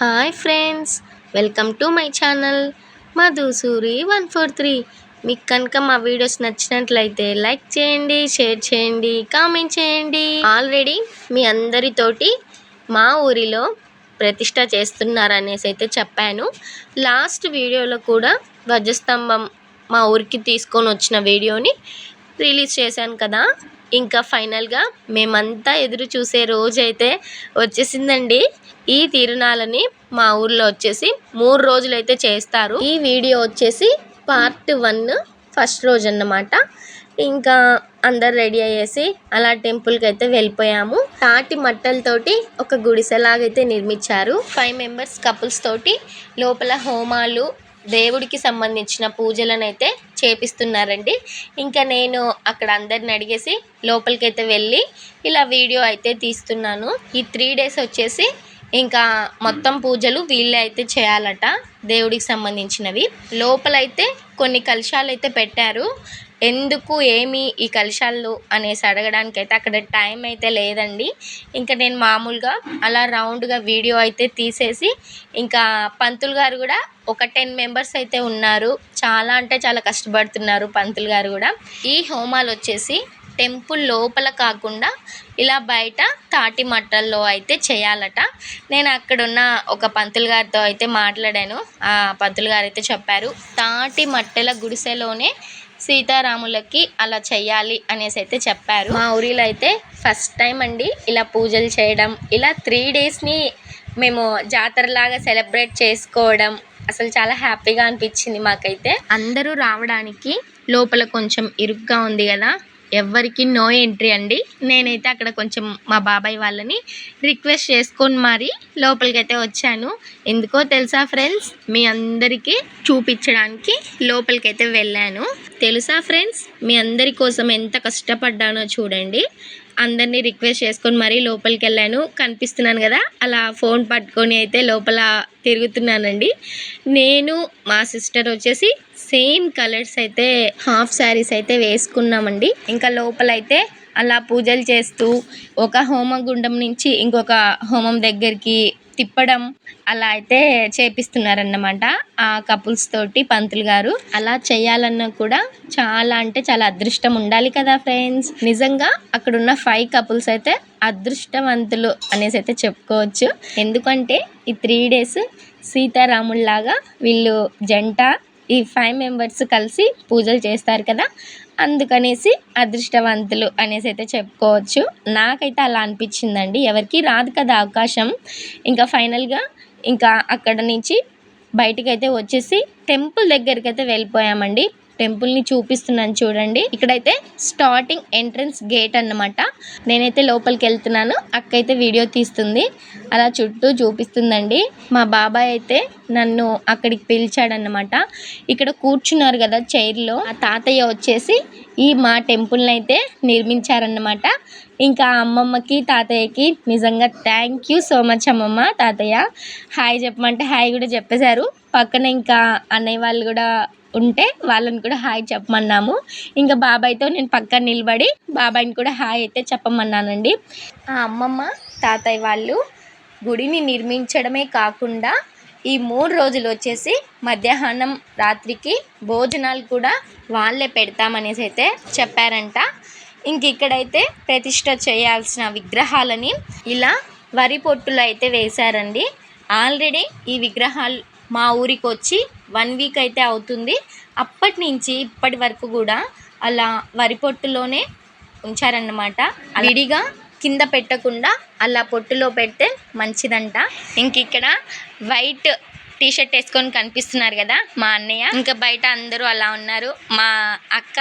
Hi friends welcome to my channel Madhusuri one four three. మీకు కనుక మా videos నచ్చినట్లయితే లైక్ చేయండి షేర్ చేయండి కామెంట్ చేయండి. ఆల్రెడీ మీ అందరితోటి మా ఊరిలో ప్రతిష్ట చేస్తున్నారనేసి అయితే చెప్పాను. లాస్ట్ వీడియోలో కూడా ధ్వజస్తంభం మా ఊరికి తీసుకొని వచ్చిన వీడియోని రిలీజ్ చేశాను కదా. ఇంకా ఫైనల్గా మేమంతా ఎదురు చూసే రోజైతే వచ్చేసిందండి. ఈ తిరునాళ్ళని మా ఊర్లో వచ్చేసి మూడు రోజులైతే చేస్తారు. ఈ వీడియో వచ్చేసి పార్ట్ వన్ ఫస్ట్ రోజు అన్నమాట. ఇంకా అందరు రెడీ అయ్యేసి అలా టెంపుల్కి అయితే వెళ్ళిపోయాము. తాటి మట్టలతోటి ఒక గుడిసెలాగైతే నిర్మించారు. ఫైవ్ మెంబర్స్ కపుల్స్ తోటి లోపల హోమాలు దేవుడికి సంబంధించిన పూజలను అయితే చేపిస్తున్నారండి. ఇంకా నేను అక్కడ అందరిని అడిగేసి లోపలికైతే వెళ్ళి ఇలా వీడియో అయితే తీస్తున్నాను. ఈ త్రీ డేస్ వచ్చేసి ఇంకా మొత్తం పూజలు వీళ్ళే అయితే చేయాలట దేవుడికి సంబంధించినవి. లోపలైతే కొన్ని కలశాలు అయితే పెట్టారు. ఎందుకు ఏమి ఈ కలశాలు అనేసి అడగడానికి అయితే అక్కడ టైం అయితే లేదండి. ఇంకా నేను మామూలుగా అలా రౌండ్గా వీడియో అయితే తీసేసి ఇంకా పంతులు గారు కూడా ఒక టెన్ మెంబర్స్ అయితే ఉన్నారు. చాలా అంటే చాలా కష్టపడుతున్నారు పంతులు గారు కూడా. ఈ హోమాలు వచ్చేసి టెంపుల్ లోపల కాకుండా ఇలా బయట తాటి మట్టల్లో అయితే చేయాలట. నేను అక్కడున్న ఒక పంతులు గారితో అయితే మాట్లాడాను. ఆ పంతులు గారు అయితే చెప్పారు తాటి మట్టల గుడిసెలోనే సీతారాములకి అలా చెయ్యాలి అనేసి అయితే చెప్పారు. మా ఊరిలో అయితే ఫస్ట్ టైం అండి ఇలా పూజలు చేయడం. ఇలా త్రీ డేస్ని మేము జాతరలాగా సెలబ్రేట్ చేసుకోవడం. అసలు చాలా హ్యాపీగా అనిపించింది మాకైతే. అందరూ రావడానికి లోపల కొంచెం ఇరుగ్గా ఉంది కదా. ఎవ్వరికి నో ఎంట్రీ అండి. నేనైతే అక్కడ కొంచెం మా బాబాయ్ వాళ్ళని రిక్వెస్ట్ చేసుకొని మరి లోపలికైతే వచ్చాను. ఎందుకో తెలుసా ఫ్రెండ్స్? మీ అందరికీ చూపించడానికి లోపలికైతే వెళ్ళాను. తెలుసా ఫ్రెండ్స్? మీ అందరి కోసం ఎంత కష్టపడ్డానో చూడండి. అందరినీ రిక్వెస్ట్ చేసుకొని మరీ లోపలికి వెళ్ళాను. కనిపిస్తున్నాను కదా అలా ఫోన్ పట్టుకొని అయితే లోపల తిరుగుతున్నానండి. నేను మా సిస్టర్ వచ్చేసి సేమ్ కలర్స్ అయితే హాఫ్ శారీస్ అయితే వేసుకున్నామండి. ఇంకా లోపలైతే అలా పూజలు చేస్తూ ఒక హోమగుండం నుంచి ఇంకొక హోమం దగ్గరికి తిప్పడం అలా అయితే చేపిస్తున్నారన్నమాట ఆ కపుల్స్ తోటి పంతులు గారు. అలా చేయాలన్నా కూడా చాలా అంటే చాలా అదృష్టం ఉండాలి కదా ఫ్రెండ్స్ నిజంగా అక్కడున్న ఫైవ్ కపుల్స్ అయితే అదృష్టవంతులు అనేసి అయితే చెప్పుకోవచ్చు. ఎందుకంటే ఈ త్రీ డేస్ సీతారాముల్లాగా వీళ్ళు జంట ఈ ఫైవ్ మెంబర్స్ కలిసి పూజలు చేస్తారు కదా. అందుకనేసి అదృష్టవంతులు అనేసి అయితే చెప్పుకోవచ్చు. నాకైతే అలా అనిపించిందండి. ఎవరికి రాదు కదా అవకాశం. ఇంకా ఫైనల్గా ఇంకా అక్కడ నుంచి బయటికి అయితే వచ్చేసి టెంపుల్ దగ్గరికి అయితే వెళ్ళిపోయామండి. టెంపుల్ని చూపిస్తున్నాను చూడండి. ఇక్కడైతే స్టార్టింగ్ ఎంట్రన్స్ గేట్ అన్నమాట. నేనైతే లోపలికి వెళ్తున్నాను. అక్క అయితే వీడియో తీస్తుంది. అలా చుట్టూ చూపిస్తుందండి. మా బాబాయ్ అయితే నన్ను అక్కడికి పిలిచాడన్నమాట. ఇక్కడ కూర్చున్నారు కదా చైర్లో. ఆ తాతయ్య వచ్చేసి ఈ మా టెంపుల్ని అయితే నిర్మించారన్నమాట. ఇంకా అమ్మమ్మకి తాతయ్యకి నిజంగా థ్యాంక్ యూ సో మచ్ అమ్మమ్మ తాతయ్య. హాయ్ చెప్పమంటే హాయ్ కూడా చెప్పేశారు. పక్కన ఇంకా అన్నయ్య వాళ్ళు కూడా ఉంటే వాళ్ళని కూడా హాయ్ చెప్పమన్నాము. ఇంకా బాబాయ్తో నేను పక్కన నిలబడి బాబాయ్ని కూడా హాయ్ అయితే చెప్పమన్నానండి. ఆ అమ్మమ్మ తాతయ్య వాళ్ళు గుడిని నిర్మించడమే కాకుండా ఈ మూడు రోజులు వచ్చేసి మధ్యాహ్నం రాత్రికి భోజనాలు కూడా వాళ్ళే పెడతామనేసి అయితే చెప్పారంట. ఇంక ఇక్కడైతే ప్రతిష్ట చేయాల్సిన విగ్రహాలని ఇలా వరి పొట్టులు అయితే వేశారండి. ఆల్రెడీ ఈ విగ్రహాలు మా ఊరికి వచ్చి వన్ వీక్ అయితే అవుతుంది. అప్పటి నుంచి ఇప్పటి వరకు కూడా అలా వరి పొట్టులోనే ఉంచారన్నమాట. విడిగా కింద పెట్టకుండా అలా పొట్టులో పెడితే మంచిదంట. ఇంక ఇక్కడ వైట్ టీ షర్ట్ వేసుకొని కనిపిస్తున్నారు కదా మా అన్నయ్య. ఇంకా బయట అందరూ అలా ఉన్నారు. మా అక్క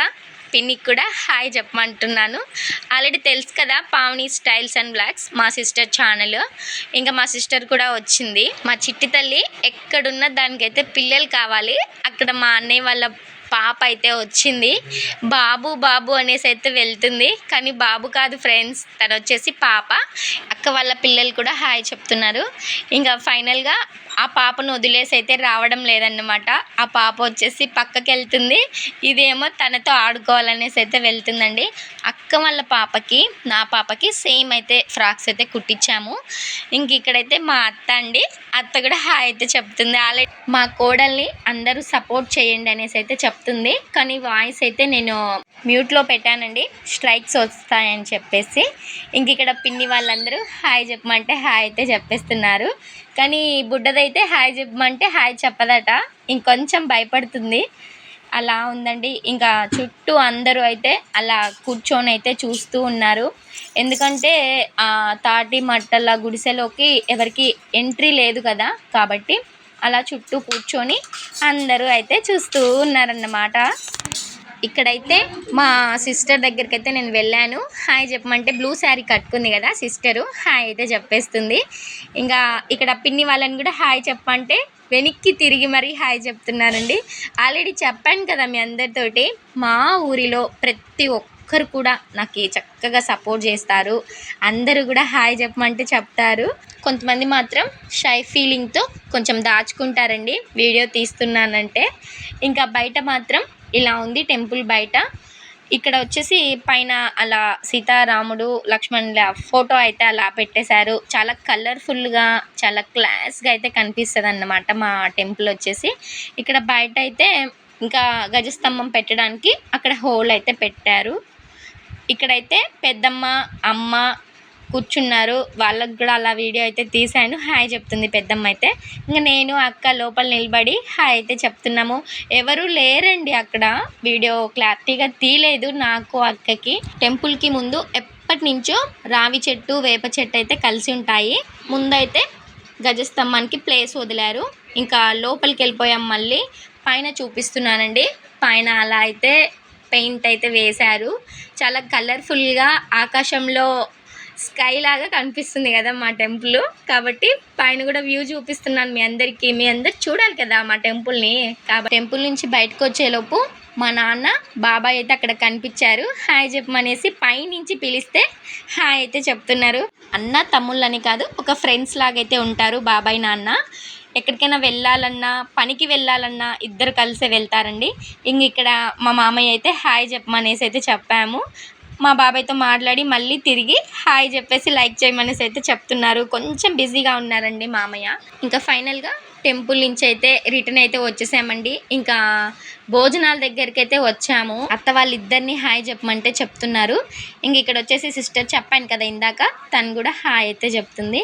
పిన్నికి కూడా హాయ్ చెప్పమంటున్నాను. ఆల్రెడీ తెలుసు కదా పావని స్టైల్స్ అండ్ బ్లాగ్స్ మా సిస్టర్ ఛానల్. ఇంకా మా సిస్టర్ కూడా వచ్చింది. మా చిట్టి తల్లి ఎక్కడున్న దానికైతే పిల్లలు కావాలి. అక్కడ మా అన్నయ్య వాళ్ళ పాప అయితే వచ్చింది. బాబు బాబు అనేసి అయితే వెళ్తుంది. కానీ బాబు కాదు ఫ్రెండ్స్ తను వచ్చేసి పాప. అక్క వాళ్ళ పిల్లలు కూడా హాయ్ చెప్తున్నారు. ఇంకా ఫైనల్గా ఆ పాపను వదిలేసి అయితే రావడం లేదన్నమాట. ఆ పాప వచ్చేసి పక్కకి వెళ్తుంది ఇదేమో తనతో ఆడుకోవాలనేసి అయితే వెళ్తుందండి. అక్క వాళ్ళ పాపకి నా పాపకి సేమ్ అయితే ఫ్రాక్స్ అయితే కుట్టించాము. ఇంక ఇక్కడైతే మా అత్త అండి. అత్త కూడా హాయ్ అయితే చెప్తుంది. ఆల్రెడీ మా కోడల్ని అందరూ సపోర్ట్ చేయండి అనేసి అయితే చెప్తుంది. కానీ వాయిస్ అయితే నేను మ్యూట్లో పెట్టానండి. స్ట్రైక్స్ వస్తాయని చెప్పేసి. ఇంక ఇక్కడ పిన్ని వాళ్ళందరూ హాయ్ చెప్పమంటే హాయ్ అయితే చెప్పేస్తున్నారు. కానీ బుడ్డదైతే హాయ్ చెప్పమంటే హాయ్ చెప్పదట. ఇంకొంచెం భయపడుతుంది. అలా ఉందండి. ఇంకా చుట్టూ అందరూ అయితే అలా కూర్చొని అయితే చూస్తూ ఉన్నారు. ఎందుకంటే ఆ తాటి మట్టల గుడిసెలోకి ఎవరికి ఎంట్రీ లేదు కదా. కాబట్టి అలా చుట్టూ కూర్చొని అందరూ అయితే చూస్తూ ఉన్నారన్నమాట. ఇక్కడైతే మా సిస్టర్ దగ్గరికి అయితే నేను వెళ్ళాను. హాయ్ చెప్పమంటే బ్లూ శారీ కట్టుకుంది కదా సిస్టరు హాయ్ అయితే చెప్పేస్తుంది. ఇంకా ఇక్కడ పిన్ని వాళ్ళని కూడా హాయ్ చెప్పమంటే వెనక్కి తిరిగి మరీ హాయ్ చెప్తున్నారండి. ఆల్రెడీ చెప్పాను కదా మీ అందరితోటి మా ఊరిలో ప్రతి ఒక్కరు కూడా నాకు చక్కగా సపోర్ట్ చేస్తారు. అందరూ కూడా హాయ్ చెప్పమంటే చెప్తారు. కొంతమంది మాత్రం షై ఫీలింగ్తో కొంచెం దాచుకుంటారండి. వీడియో తీస్తున్నానంటే. ఇంకా బయట మాత్రం ఇలా ఉంది టెంపుల్ బయట. ఇక్కడ వచ్చేసి పైన అలా సీతారాముడు లక్ష్మణుల ఫోటో అయితే అలా పెట్టేశారు. చాలా కలర్ఫుల్గా చాలా క్లాస్గా అయితే కనిపిస్తుంది అన్నమాట మా టెంపుల్ వచ్చేసి. ఇక్కడ బయట అయితే ఇంకా గజస్తంభం పెట్టడానికి అక్కడ హోల్ అయితే పెట్టారు. ఇక్కడైతే పెద్దమ్మ అమ్మ కూర్చున్నారు. వాళ్ళకు కూడా అలా వీడియో అయితే తీశాను. హాయ్ చెప్తుంది పెద్దమ్మ అయితే. ఇంకా నేను అక్క లోపల నిలబడి హాయ్ అయితే చెప్తున్నాము. ఎవరు లేరండి అక్కడ. వీడియో క్లారిటీగా తీయలేదు నాకు అక్కకి. టెంపుల్కి ముందు ఎప్పటి నుంచో రావి చెట్టు వేప చెట్టు అయితే కలిసి ఉంటాయి. ముందైతే గజస్తంభానికి ప్లేస్ వదిలారు. ఇంకా లోపలికి వెళ్ళిపోయాం మళ్ళీ. పైన చూపిస్తున్నానండి. పైన అలా అయితే పెయింట్ అయితే వేశారు. చాలా కలర్ఫుల్గా ఆకాశంలో స్కై లాగా కనిపిస్తుంది కదా మా టెంపుల్. కాబట్టి పైన కూడా వ్యూ చూపిస్తున్నాను మీ అందరికీ. మీ అందరు చూడాలి కదా మా టెంపుల్ని. కాబట్టి టెంపుల్ నుంచి బయటకు వచ్చేలోపు మా నాన్న బాబాయ్ అయితే అక్కడ కనిపించారు. హాయ్ చెప్పమనేసి పైనుంచి పిలిస్తే హాయ్ అయితే చెప్తున్నారు. అన్న తమ్ముళ్ళని కాదు ఒక ఫ్రెండ్స్ లాగైతే ఉంటారు బాబాయ్ నాన్న. ఎక్కడికైనా వెళ్ళాలన్నా పనికి వెళ్ళాలన్నా ఇద్దరు కలిసే వెళ్తారండి. ఇంక ఇక్కడ మా మామయ్య అయితే హాయ్ చెప్పమనేసి అయితే చెప్పాము. మా బాబాయ్తో మాట్లాడి మళ్ళీ తిరిగి హాయ్ చెప్పేసి లైక్ చేయమనేసి అయితే చెప్తున్నారు. కొంచెం బిజీగా ఉన్నారండి మామయ్య. ఇంకా ఫైనల్గా టెంపుల్ నుంచి అయితే రిటర్న్ అయితే వచ్చేసామండి. ఇంకా భోజనాల దగ్గరికి అయితే వచ్చాము. అత్త వాళ్ళిద్దరిని హాయ్ చెప్పమంటే చెప్తున్నారు. ఇంక ఇక్కడ వచ్చేసి సిస్టర్ చెప్పాను కదా ఇందాక తను కూడా హాయ్ అయితే చెప్తుంది.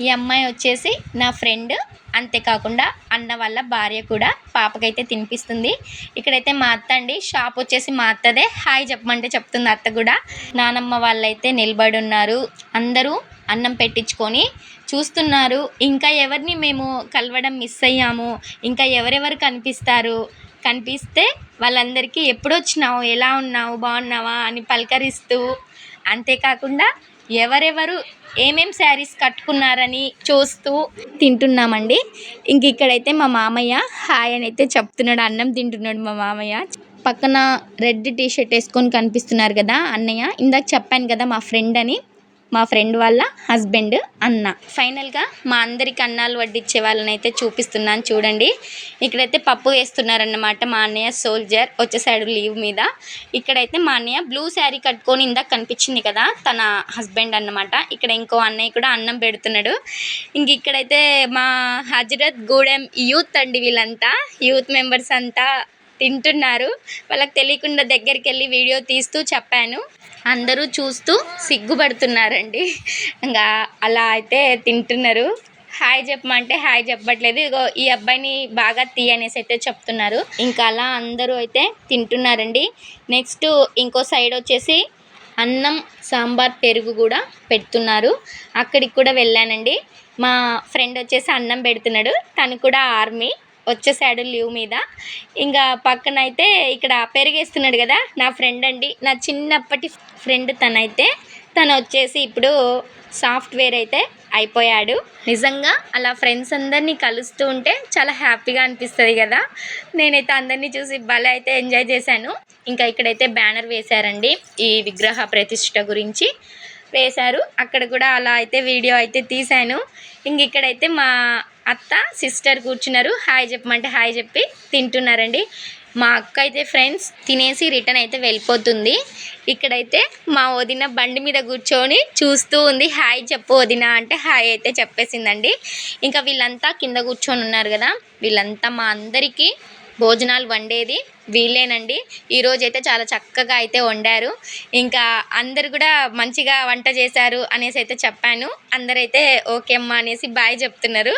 ఈ అమ్మాయి వచ్చేసి నా ఫ్రెండ్. అంతేకాకుండా అన్న వాళ్ళ భార్య కూడా పాపకైతే తినిపిస్తుంది. ఇక్కడైతే మా అత్త అండి షాప్ వచ్చేసి మా అత్తదే. హాయ్ చెప్పమంటే చెప్తుంది అత్త కూడా. నానమ్మ వాళ్ళైతే నిలబడి ఉన్నారు. అందరూ అన్నం పెట్టించుకొని చూస్తున్నారు. ఇంకా ఎవరిని మేము కలవడం మిస్ అయ్యాము. ఇంకా ఎవరెవరు కనిపిస్తారు? కనిపిస్తే వాళ్ళందరికీ ఎప్పుడు వచ్చినావు? ఎలా ఉన్నావు? బాగున్నావా? అని పలకరిస్తూ అంతేకాకుండా ఎవరెవరు ఏమేం శారీస్ కట్టుకున్నారని చూస్తూ తింటున్నామండి. ఇంక ఇక్కడైతే మా మామయ్య హాయ్ అని అయితే చెప్తున్నాడు. అన్నం తింటున్నాడు మా మామయ్య. పక్కన రెడ్ టీ షర్ట్ వేసుకొని కనిపిస్తున్నారు కదా అన్నయ్య. ఇందాక చెప్పాను కదా మా ఫ్రెండ్ అని. మా ఫ్రెండ్ వాళ్ళ హస్బెండ్ అన్న. ఫైనల్గా మా అందరికి అన్నాలు వడ్డించే వాళ్ళని అయితే చూపిస్తున్నాను చూడండి. ఇక్కడైతే పప్పు వేస్తున్నారన్నమాట మా అన్నయ్య సోల్జర్ వచ్చేసాడు లీవ్ మీద. ఇక్కడైతే మా అన్నయ్య బ్లూ శారీ కట్టుకొని ఇందాక కనిపించింది కదా తన హస్బెండ్ అన్నమాట. ఇక్కడ ఇంకో అన్నయ్య కూడా అన్నం పెడుతున్నాడు. ఇంక ఇక్కడైతే మా హజరత్ గూడెం యూత్ అండి వీళ్ళంతా. యూత్ మెంబర్స్ అంతా తింటున్నారు. వాళ్ళకి తెలియకుండా దగ్గరికి వెళ్ళి వీడియో తీస్తూ చెప్పాను. అందరూ చూస్తూ సిగ్గుపడుతున్నారండి. ఇంకా అలా అయితే తింటున్నారు. హాయ్ చెప్పమంటే హాయ్ చెప్పట్లేదు. ఇగో ఈ అబ్బాయిని బాగా తీ అనేసి అయితే చెప్తున్నారు. ఇంకా అలా అందరూ అయితే తింటున్నారండి. నెక్స్ట్ ఇంకో సైడ్ వచ్చేసి అన్నం సాంబార్ పెరుగు కూడా పెడుతున్నారు. అక్కడికి కూడా వెళ్ళానండి. మా ఫ్రెండ్ వచ్చేసి అన్నం పెడుతున్నాడు. తను కూడా ఆర్మీ. వచ్చేసాడు లీవ్ మీద. ఇంకా పక్కన అయితే ఇక్కడ పెరిగేస్తున్నాడు కదా నా ఫ్రెండ్ అండి. నా చిన్నప్పటి ఫ్రెండ్ తనైతే తను వచ్చేసి ఇప్పుడు సాఫ్ట్వేర్ అయితే అయిపోయాడు. నిజంగా అలా ఫ్రెండ్స్ అందరినీ కలుస్తూ ఉంటే చాలా హ్యాపీగా అనిపిస్తుంది కదా. నేనైతే అందరినీ చూసి భలే అయితే ఎంజాయ్ చేశాను. ఇంకా ఇక్కడైతే బ్యానర్ వేశారండి. ఈ విగ్రహ ప్రతిష్ట గురించి వేశారు. అక్కడ కూడా అలా అయితే వీడియో అయితే తీశాను. ఇంక ఇక్కడైతే మా అత్త సిస్టర్ కూర్చున్నారు. హాయ్ చెప్పమంటే హాయ్ చెప్పి తింటున్నారండి. మా అక్క అయితే ఫ్రెండ్స్ తినేసి రిటర్న్ అయితే వెళ్ళిపోతుంది. ఇక్కడైతే మా వదిన బండి మీద కూర్చొని చూస్తూ ఉంది. హాయ్ చెప్పు వదిన అంటే హాయ్ అయితే చెప్పేసిందండి. ఇంకా వీళ్ళంతా కింద కూర్చొని ఉన్నారు కదా. వీళ్ళంతా మా అందరికీ భోజనాలు వండేది వీళ్ళేనండి. ఈరోజు అయితే చాలా చక్కగా అయితే వండారు. ఇంకా అందరు కూడా మంచిగా వంట చేశారు అనేసి అయితే చెప్పాను. అందరైతే ఓకే అమ్మా అనేసి బాయ్ చెప్తున్నారు.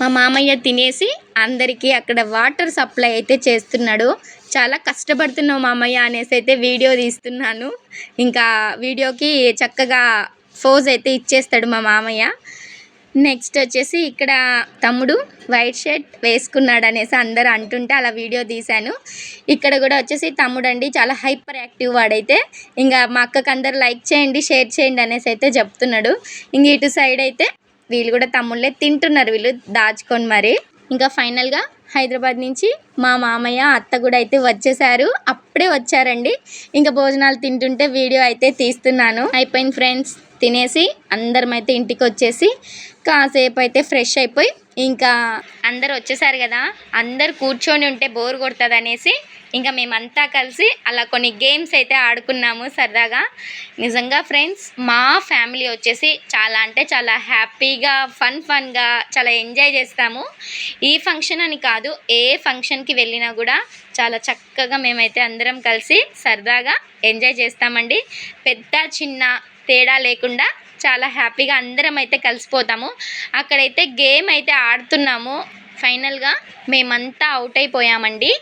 మా మామయ్య తినేసి అందరికీ అక్కడ వాటర్ సప్లై అయితే చేస్తున్నాడు. చాలా కష్టపడుతున్నావు మామయ్య అనేసి అయితే వీడియో తీస్తున్నాను. ఇంకా వీడియోకి చక్కగా ఫోజ్ అయితే ఇచ్చేస్తాడు మా మామయ్య. నెక్స్ట్ వచ్చేసి ఇక్కడ తమ్ముడు వైట్ షర్ట్ వేసుకున్నాడు అనేసి అందరు అంటుంటే అలా వీడియో తీశాను. ఇక్కడ కూడా వచ్చేసి తమ్ముడు అండి చాలా హైపర్ యాక్టివ్ వాడైతే. ఇంకా మా అక్కకి అందరు లైక్ చేయండి షేర్ చేయండి అనేసి అయితే చెప్తున్నాడు. ఇంక ఇటు సైడ్ అయితే వీళ్ళు కూడా తమ్ముళ్ళే తింటున్నారు వీళ్ళు దాచుకొని మరి. ఇంకా ఫైనల్గా హైదరాబాద్ నుంచి మా మామయ్య అత్త కూడా అయితే వచ్చేసారు. అప్పుడే వచ్చారండి. ఇంకా భోజనాలు తింటుంటే వీడియో అయితే తీస్తున్నాను. అయిపోయింది ఫ్రెండ్స్ తినేసి అందరం అయితే ఇంటికి వచ్చేసి కాసేపు అయితే ఫ్రెష్ అయిపోయి ఇంకా అందరు వచ్చేసారు కదా అందరు కూర్చొని ఉంటే బోర్ కొడుతుంది అనేసి ఇంకా మేమంతా కలిసి అలా కొన్ని గేమ్స్ అయితే ఆడుకున్నాము సరదాగా. నిజంగా ఫ్రెండ్స్ మా ఫ్యామిలీ వచ్చేసి చాలా అంటే చాలా హ్యాపీగా ఫన్ ఫన్గా చాలా ఎంజాయ్ చేస్తాము. ఈ ఫంక్షన్ అని కాదు ఏ ఫంక్షన్కి వెళ్ళినా కూడా చాలా చక్కగా మేమైతే అందరం కలిసి సరదాగా ఎంజాయ్ చేస్తామండి. పెద్ద చిన్న తేడా లేకుండా చాలా హ్యాపీగా అందరం అయితే కలిసిపోతాము. అక్కడైతే గేమ్ అయితే ఆడుతున్నాము. ఫైనల్గా మేమంతా అవుట్ అయిపోయామండి.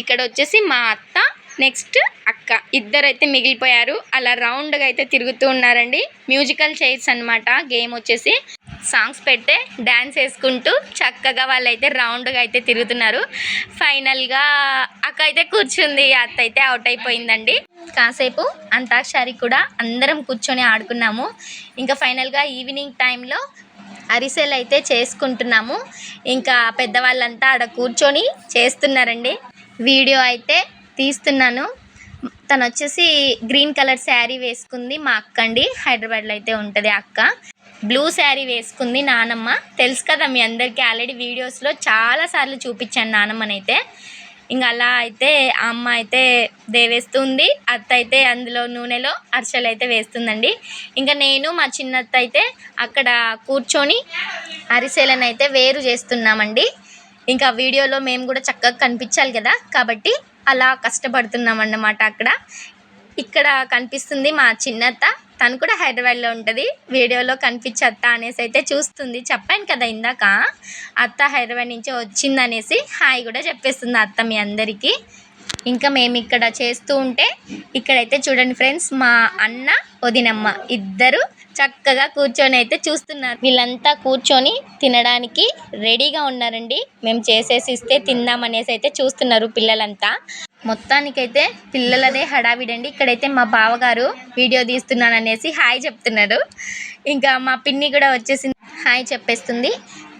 ఇక్కడ వచ్చేసి మా అత్త నెక్స్ట్ అక్క. ఇద్దరైతే మిగిలిపోయారు. అలా రౌండ్గా అయితే తిరుగుతూ ఉన్నారండి. మ్యూజికల్ చైర్స్ అన్నమాట. గేమ్ వచ్చేసి సాంగ్స్ పెడితే డ్యాన్స్ వేసుకుంటూ చక్కగా వాళ్ళైతే రౌండ్గా అయితే తిరుగుతున్నారు. ఫైనల్గా అక్క అయితే కూర్చుంది. అత్త అయితే అవుట్ అయిపోయిందండి. కాసేపు అంతాక్షరి కూడా అందరం కూర్చొని ఆడుకున్నాము. ఇంకా ఫైనల్గా ఈవినింగ్ టైంలో అరిసెలు అయితే చేసుకుంటున్నాము. ఇంకా పెద్దవాళ్ళంతా ఆడ కూర్చొని చేస్తున్నారండి. వీడియో అయితే తీస్తున్నాను. తను వచ్చేసి గ్రీన్ కలర్ శారీ వేసుకుంది మా అక్క అండి హైదరాబాద్లో అయితే ఉంటుంది అక్క. బ్లూ శారీ వేసుకుంది నానమ్మ. తెలుసు కదా మీ అందరికీ ఆల్రెడీ వీడియోస్లో చాలాసార్లు చూపించాను నానమ్మనైతే. ఇంకా అలా అయితే ఆ అమ్మ అయితే దేవేస్తుంది అత్త అయితే అందులో నూనెలో అరిసెలు అయితే వేస్తుందండి. ఇంకా నేను మా చిన్నత్త అయితే అక్కడ కూర్చొని అరిసెలను అయితే వేరు చేస్తున్నామండి. ఇంకా వీడియోలో మేము కూడా చక్కగా కనిపించాలి కదా. కాబట్టి అలా కష్టపడుతున్నాం అన్నమాట అక్కడ. ఇక్కడ కనిపిస్తుంది మా చిన్నత్త. తను కూడా హైదరాబాద్లో ఉంటుంది. వీడియోలో కనిపించత్త అనేసి అయితే చూస్తుంది. చెప్పాను కదా ఇందాక. అత్త హైదరాబాద్ నుంచి వచ్చిందనేసి హాయ్ కూడా చెప్పేస్తుంది అత్త మీ అందరికీ. ఇంకా మేము ఇక్కడ చేస్తూ ఉంటే ఇక్కడైతే చూడండి ఫ్రెండ్స్ మా అన్న వదినమ్మ ఇద్దరు చక్కగా కూర్చొని అయితే చూస్తున్నారు. వీళ్ళంతా కూర్చొని తినడానికి రెడీగా ఉన్నారండి. మేము చేసేసి ఇస్తే తిందామనేసి అయితే చూస్తున్నారు పిల్లలంతా. మొత్తానికైతే పిల్లలదే హడావిడండి. ఇక్కడైతే మా బావగారు వీడియో తీస్తున్నాను అనేసి హాయ్ చెప్తున్నారు. ఇంకా మా పిన్ని కూడా వచ్చేసి హాయ్ చెప్పేస్తుంది.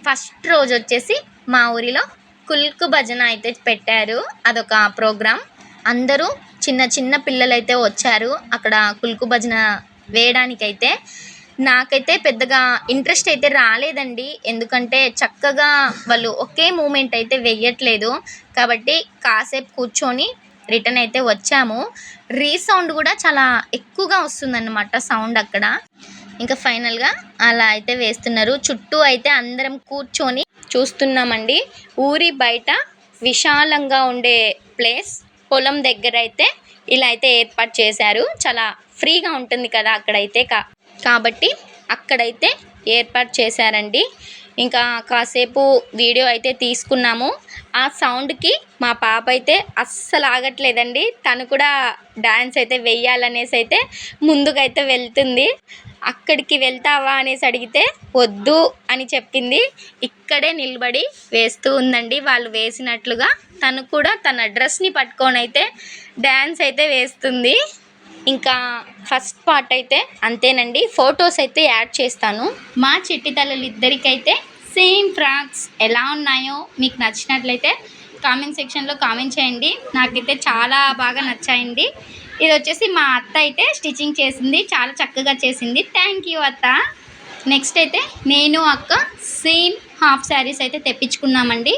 ఫస్ట్ రోజు వచ్చేసి మా ఊరిలో కుల్కు భజన అయితే పెట్టారు. అదొక ప్రోగ్రాం. అందరూ చిన్న చిన్న పిల్లలు అయితే వచ్చారు. అక్కడ కుల్కు భజన వేయడానికైతే నాకైతే పెద్దగా ఇంట్రెస్ట్ అయితే రాలేదండి. ఎందుకంటే చక్కగా వాళ్ళు ఒకే మూమెంట్ అయితే వెయ్యట్లేదు కాబట్టి కాసేపు కూర్చొని రిటర్న్ అయితే వచ్చాము. రీసౌండ్ కూడా చాలా ఎక్కువగా వస్తుందన్నమాట సౌండ్ అక్కడ. ఇంకా ఫైనల్గా అలా అయితే వేస్తున్నారు. చుట్టూ అయితే అందరం కూర్చొని చూస్తున్నామండి. ఊరి బయట విశాలంగా ఉండే ప్లేస్ పొలం దగ్గర అయితే ఇలా అయితే ఏర్పాటు చేశారు. చాలా ఫ్రీగా ఉంటుంది కదా అక్కడైతే కా కాబట్టి అక్కడైతే ఏర్పాటు చేశారండి. ఇంకా కాసేపు వీడియో అయితే తీసుకున్నాము. ఆ సౌండ్కి మా పాప అయితే అస్సలు ఆగట్లేదండి. తను కూడా డ్యాన్స్ అయితే వెయ్యాలనేసి అయితే ముందుకైతే వెళ్తుంది. అక్కడికి వెళ్తావా అనేసి అడిగితే వద్దు అని చెప్పింది. ఇక్కడే నిలబడి వేస్తూ ఉందండి. వాళ్ళు వేసినట్లుగా తను కూడా తన డ్రెస్ని పట్టుకొని అయితే డ్యాన్స్ అయితే వేస్తుంది. ఇంకా ఫస్ట్ పార్ట్ అయితే అంతేనండి. ఫొటోస్ అయితే యాడ్ చేస్తాను. మా చిట్టి ఇద్దరికైతే సేమ్ ఫ్రాక్స్ ఎలా ఉన్నాయో మీకు నచ్చినట్లయితే కామెంట్ సెక్షన్లో కామెంట్ చేయండి. నాకైతే చాలా బాగా నచ్చాయండి. ఇది వచ్చేసి మా అత్త అయితే స్టిచ్చింగ్ చేసింది చాలా చక్కగా చేసింది. థ్యాంక్ యూ అత్త. నెక్స్ట్ అయితే నేను అక్క సేమ్ హాఫ్ శారీస్ అయితే తెప్పించుకున్నామండి.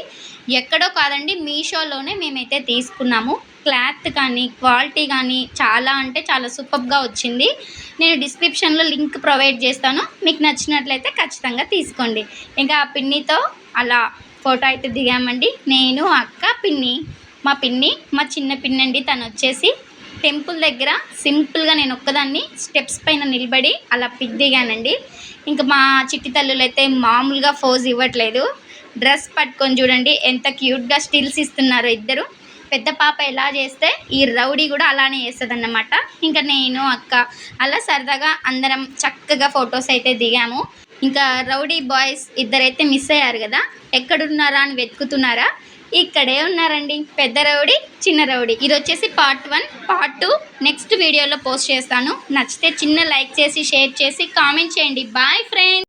ఎక్కడో కాదండి మీషోలోనే మేమైతే తీసుకున్నాము. క్లాత్ కానీ క్వాలిటీ కానీ చాలా అంటే చాలా సూపర్గా వచ్చింది. నేను డిస్క్రిప్షన్లో లింక్ ప్రొవైడ్ చేస్తాను. మీకు నచ్చినట్లయితే ఖచ్చితంగా తీసుకోండి. ఇంకా ఆ పిన్నితో అలా ఫోటో అయితే దిగామండి. నేను అక్క పిన్ని. మా పిన్ని మా చిన్న పిన్ని అండి తను వచ్చేసి టెంపుల్ దగ్గర సింపుల్గా నేను ఒక్కదాన్ని స్టెప్స్ పైన నిలబడి అలా పిక్ దిగానండి. ఇంకా మా చిట్టి తల్లులు అయితే మామూలుగా ఫోజ్ ఇవ్వట్లేదు. డ్రెస్ పట్టుకొని చూడండి ఎంత క్యూట్గా స్టిల్స్ ఇస్తున్నారు ఇద్దరు. పెద్ద పాప ఎలా చేస్తే ఈ రౌడీ కూడా అలానే చేస్తుంది అన్నమాట ఇంకా నేను అక్క అలా సరదాగా అందరం చక్కగా ఫొటోస్ అయితే దిగాము. ఇంకా రౌడీ బాయ్స్ ఇద్దరైతే మిస్ అయ్యారు కదా ఎక్కడున్నారా అని వెతుకుతున్నారా? ఇక్కడే ఉన్నారండి. పెద్ద రౌడీ చిన్న రౌడీ. ఇది వచ్చేసి part one part two next వీడియోలో పోస్ట్ చేస్తాను. నచ్చితే చిన్న లైక్ చేసి షేర్ చేసి కామెంట్ చేయండి. Bye friends